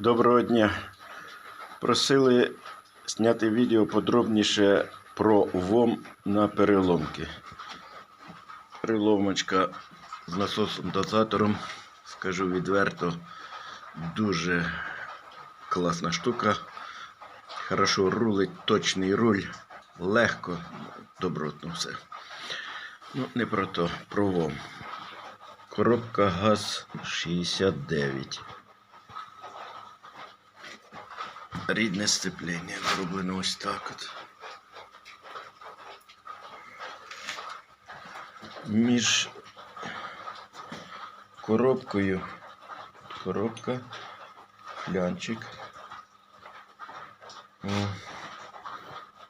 Доброго дня. Просили зняти відео подробніше про ВОМ на переломки. Переломочка з насосом дозатором, скажу відверто, дуже класна штука. Хорошо рулить, точний руль, легко, добротно все. Ну, не про то, про ВОМ. Коробка ГАЗ 69. Рідне сцеплення зроблено ось так от. Між коробкою коробка, флянчик.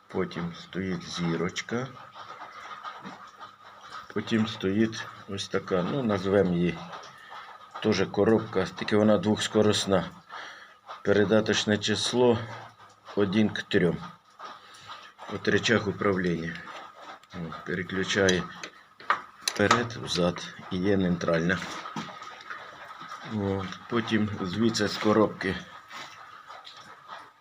Потім стоїть зірочка. Потім стоїть ось така, ну, назвемо її теж коробка, тільки вона двохскоросна. Передаточне число 1 к 3. От рычаг управління. Переключає вперед, взад і є нейтральна. От. Потім звідси з коробки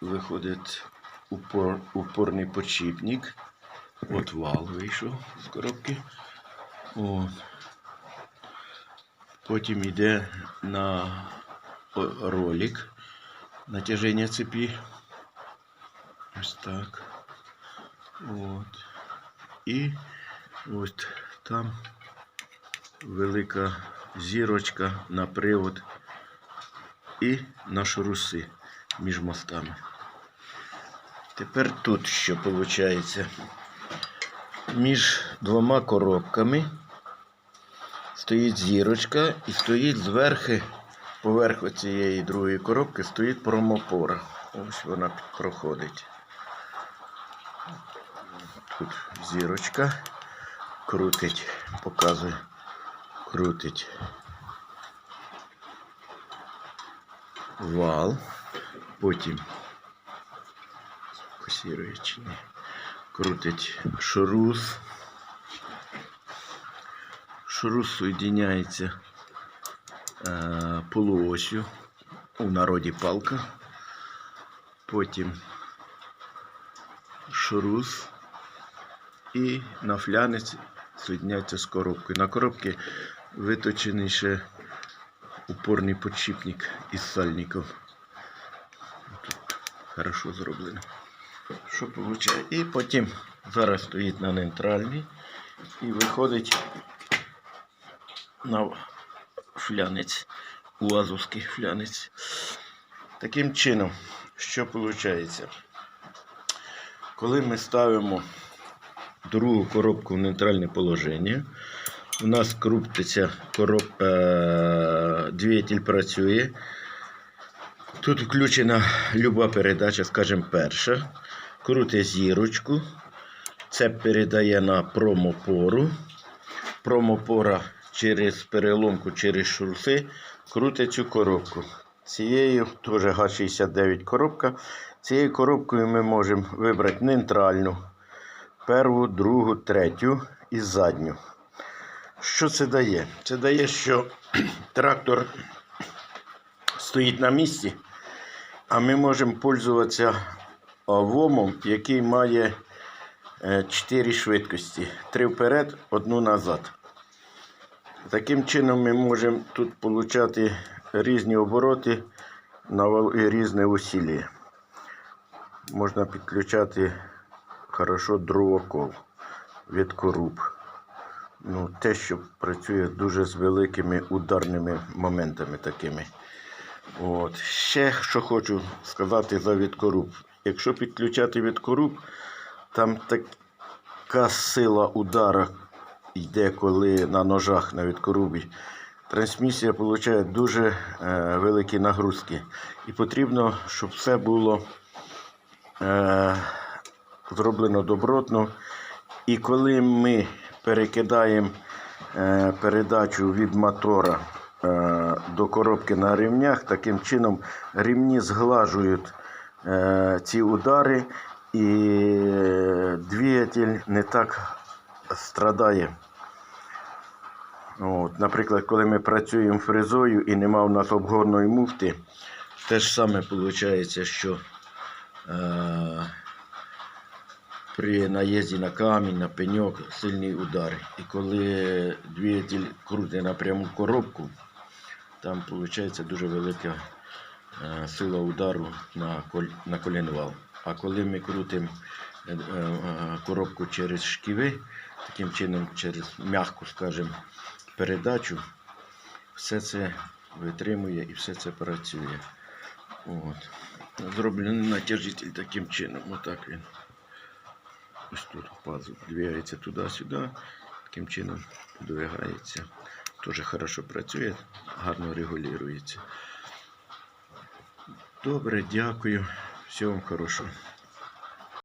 виходить упор, упорний подшипник. От вал вийшов з коробки. От. Потім йде на ролик натяження цепі. Ось так. От. І ось там велика зірочка на привод і на шуруси між мостами. Тепер тут що виходить? Між двома коробками стоїть зірочка і стоїть зверху поверху цієї другої коробки стоїть промопора. Ось вона проходить. Тут зірочка крутить, показує, крутить вал, потім ні, крутить шурус. Шурус соєдиняється полуосю, у народі палка, потім шурус і на флянець соєдняється з коробкою. На коробці виточений ще упорний подшипник із сальників. Тут хорошо зроблено. Що виходить? І потім зараз стоїть на нейтральній і виходить на флянець, уазовський флянець. Таким чином, що виходить? Коли ми ставимо другу коробку в нейтральне положення, у нас крутиться короб... е... двигатель працює. Тут включена люба передача, скажімо, перша. Крутить зірочку. Це передає на промопору. Промопора через переломку, через шурси крутить цю коробку. Цією теж Г69 коробка. Цією коробкою ми можемо вибрати нейтральну, перву, другу, третю і задню. Що це дає? Це дає, що трактор стоїть на місці, а ми можемо пользуватися вомом, який має 4 швидкості. 3 вперед, одну назад. Таким чином ми можемо тут отримати різні обороти на і різне усілля. Можна підключати хорошо дровокол від коруб. Ну, те, що працює дуже з великими ударними моментами такими. От. Ще що хочу сказати за відкоруб. Якщо підключати відкоруб, там така сила удара йде, коли на ножах на відкорубі. Трансмісія отримує дуже е, великі нагрузки. І потрібно, щоб все було е, зроблено добротно. І коли ми перекидаємо е, передачу від мотора е, до коробки на рівнях, таким чином рівні зглажують е, ці удари, і е, двигатель не так страдає. От, наприклад, коли ми працюємо фрезою і нема у нас обгорної муфти, Те ж саме виходить, що е, при наїзді на камінь, на пеньок сильний удар. І коли двигатель крутить напряму коробку, там виходить дуже велика е, сила удару на, коль- на коленвал. А коли ми крутимо е, е, коробку через шківи, таким чином через м'яку, скажімо, передачу, все це витримує і все це працює. От. Зроблений натяжитель таким чином. Отак він. Ось тут пазл двигається туди-сюди. Таким чином двигається. Дуже хорошо працює, гарно регулюється. Добре, дякую. Всього вам хорошого.